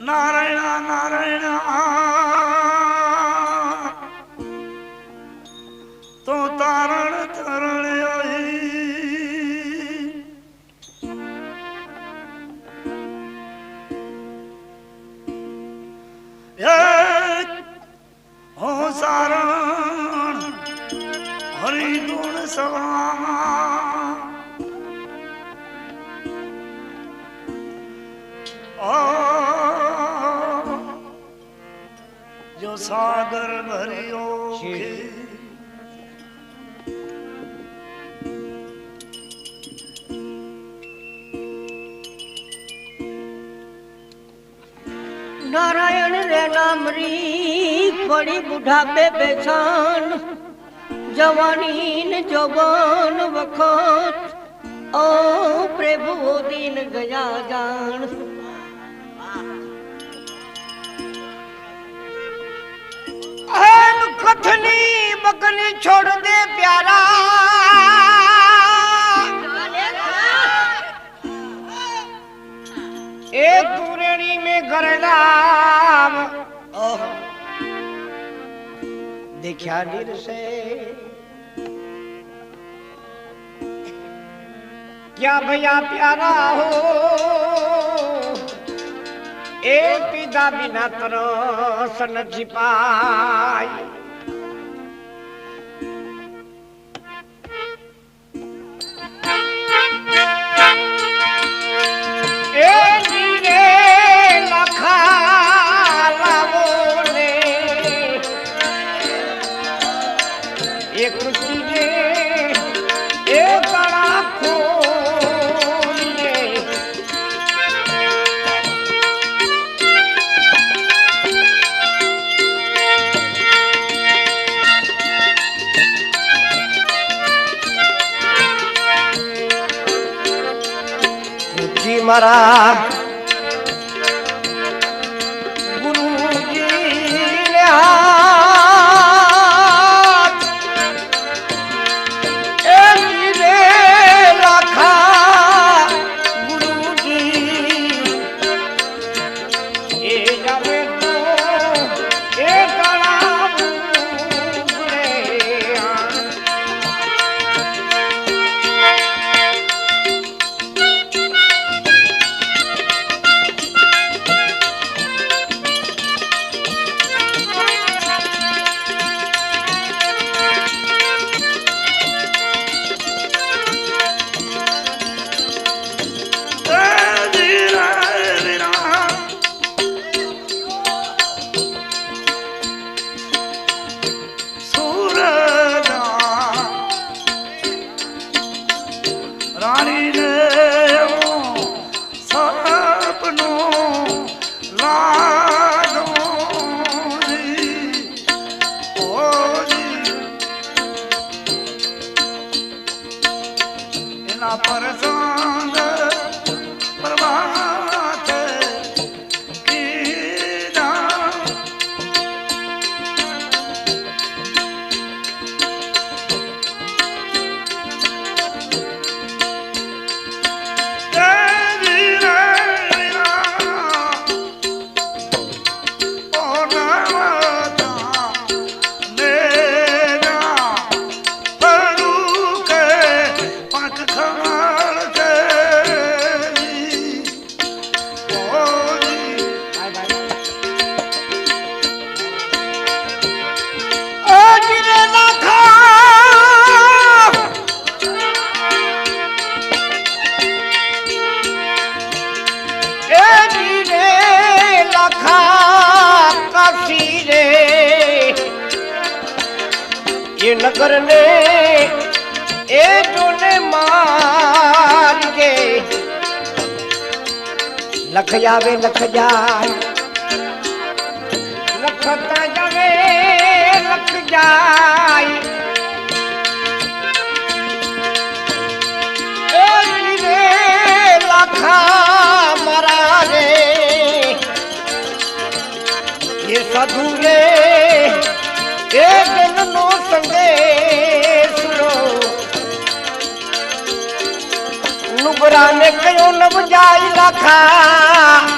નારાયણ નારાયણ વળી બુઢા બે બેછાન જવાની ને જવાન વખત. ઓ પ્રભુ દિન ગયા જાણ. કથની બકની છોડ દે પ્યારા. એ તુરેણી મેં ઘર દેખ્યા નિરસે ક્યાં ભૈયા પ્યારા હો? એ પીધા વિના તરસ નથી પાય સત જણે લખ જાય લાખા મારા રે એ સાધુ રે એ જનનો સંદેશ નુબરાને કયો નવ જાય લાખા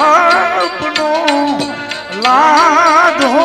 આપનો લાધો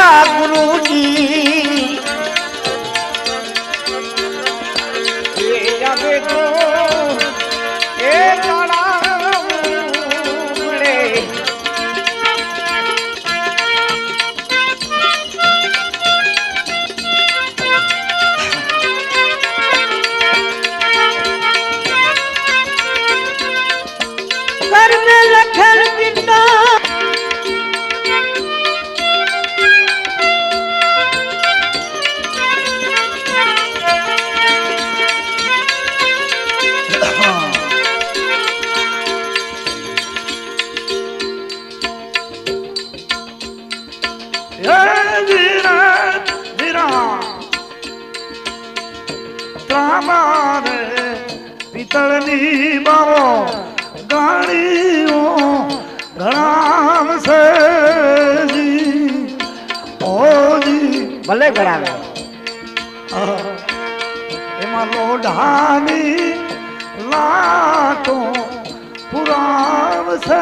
ਨਾਮ ਸੇ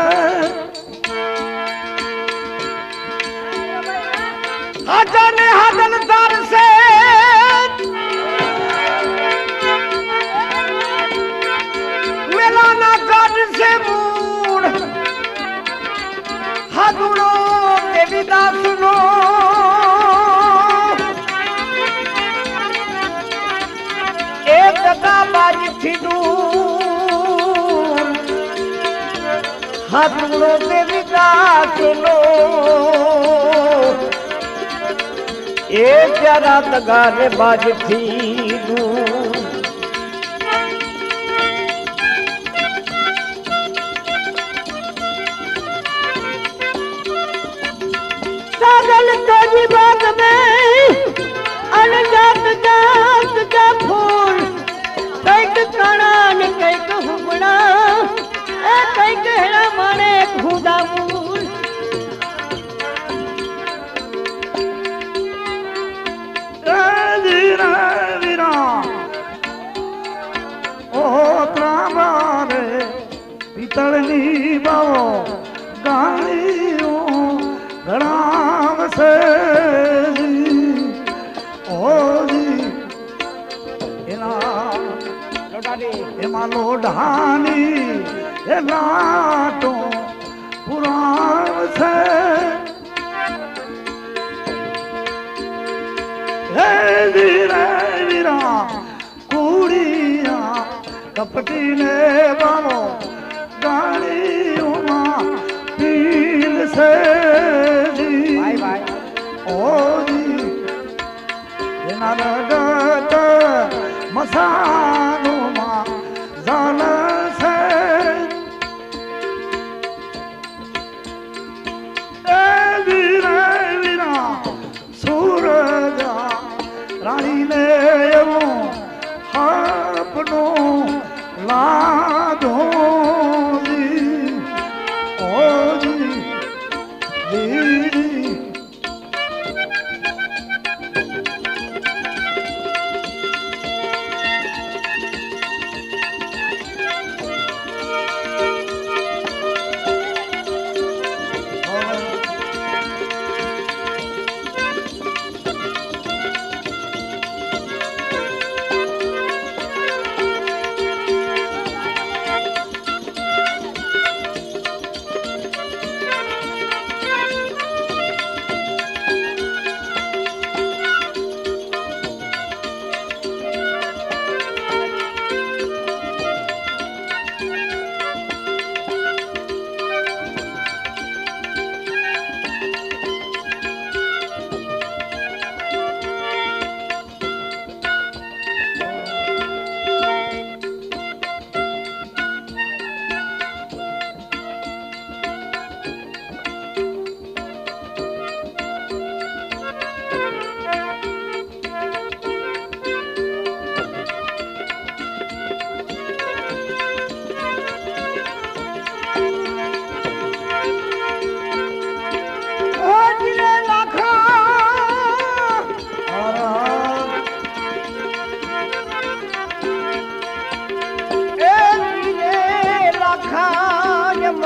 ਹਟਨ ਹਟਨ ਦਰ ਸੇ હાથનો દેવી કાકનો એ જરા તગારે બાજથી દૂર. કપટીને બામો ગાણીઓમાં પીલ સે ભાઈ ભાઈ. ઓજી એના રડત મસા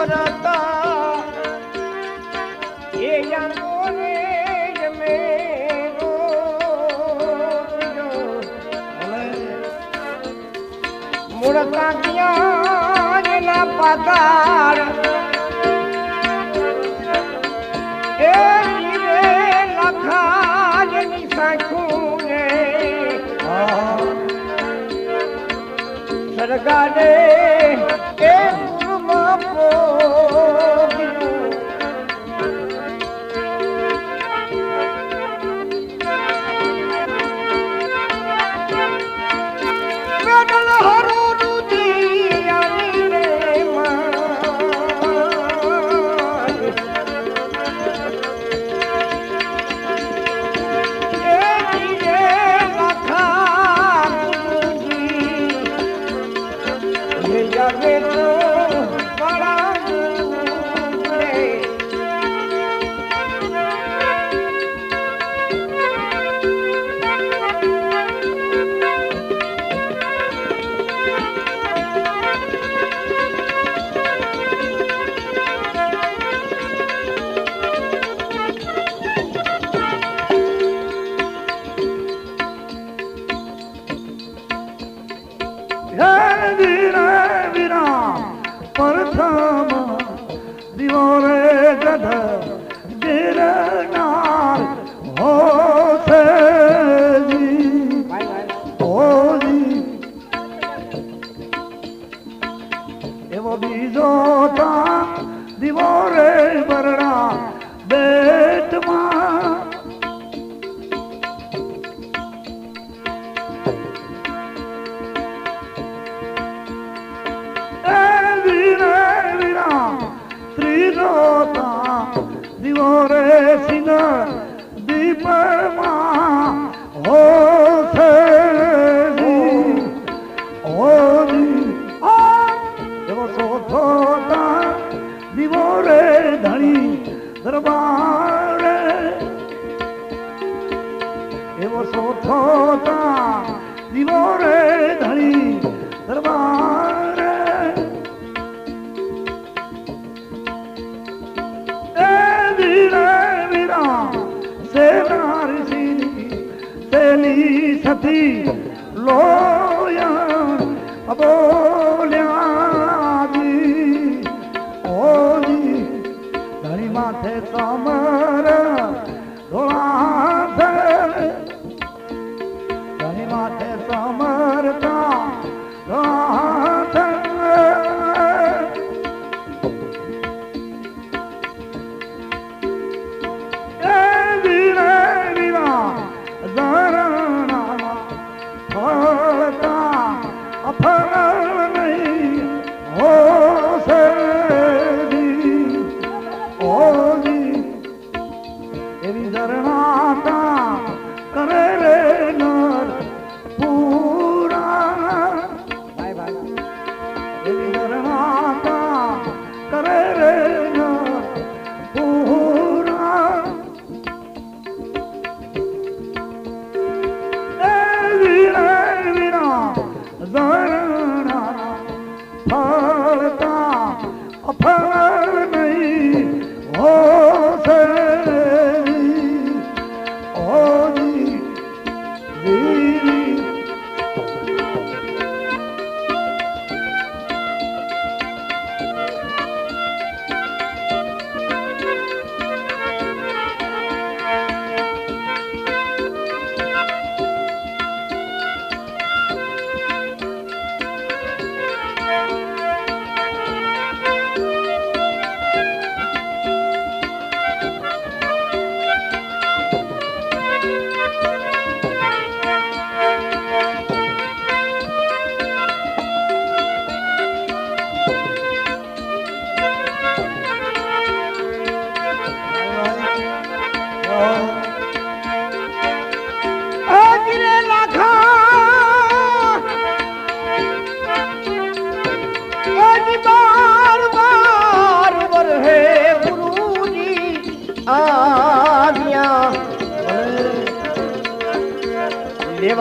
કરતા એ યામોને જમે મૂળતા જ્ઞાનના પાતાર એ જીવે લખાજની સાખુને સરગાડે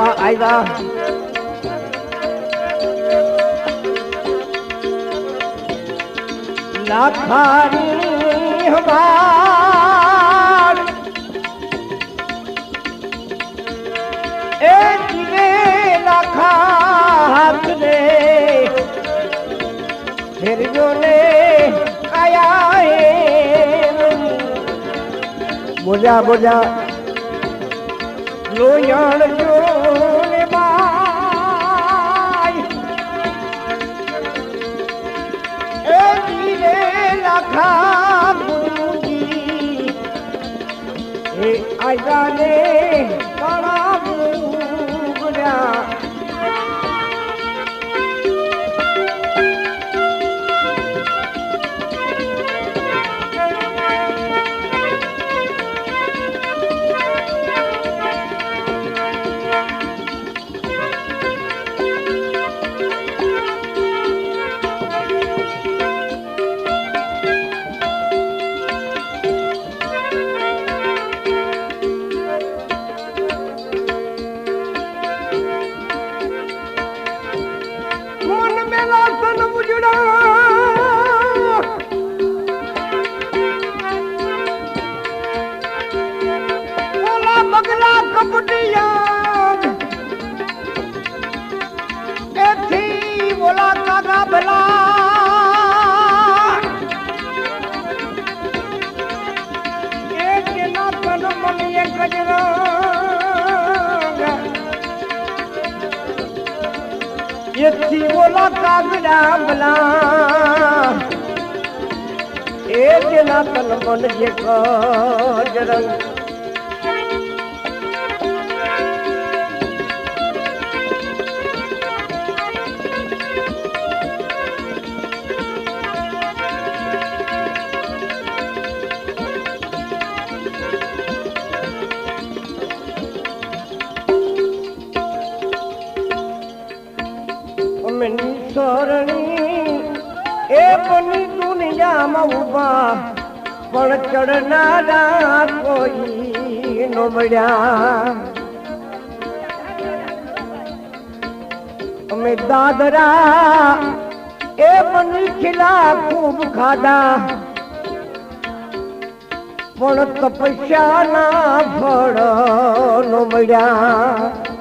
આવ્યા આવ્યા લાખારી હવાર એ જીવે લાખા હાથ રે ફેરજો ને આયા હે બોજા બોજા લોયાણ પણ ચડનારા કોઈ નો મળ્યા. અમે દાદરા એ મનખીલા ખૂબ ખાધા. પણ તપસ્યાના ફળ નો મળ્યા.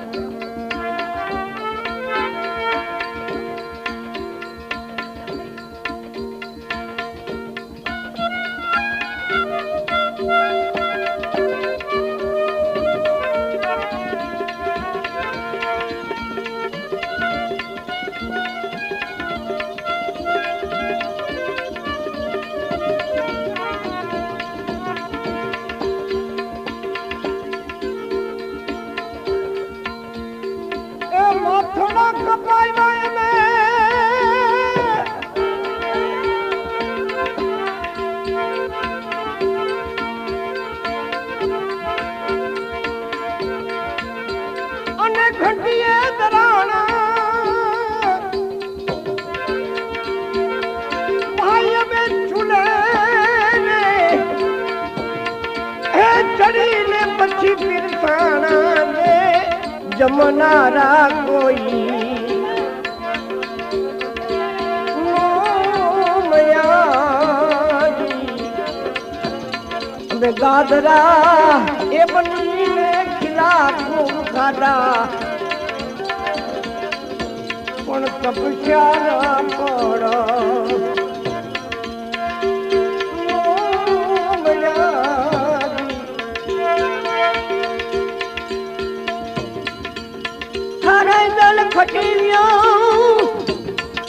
દલ ખટીલ્યો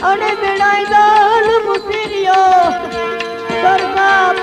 અને બેડાય દલ મુસીરિયો સરગા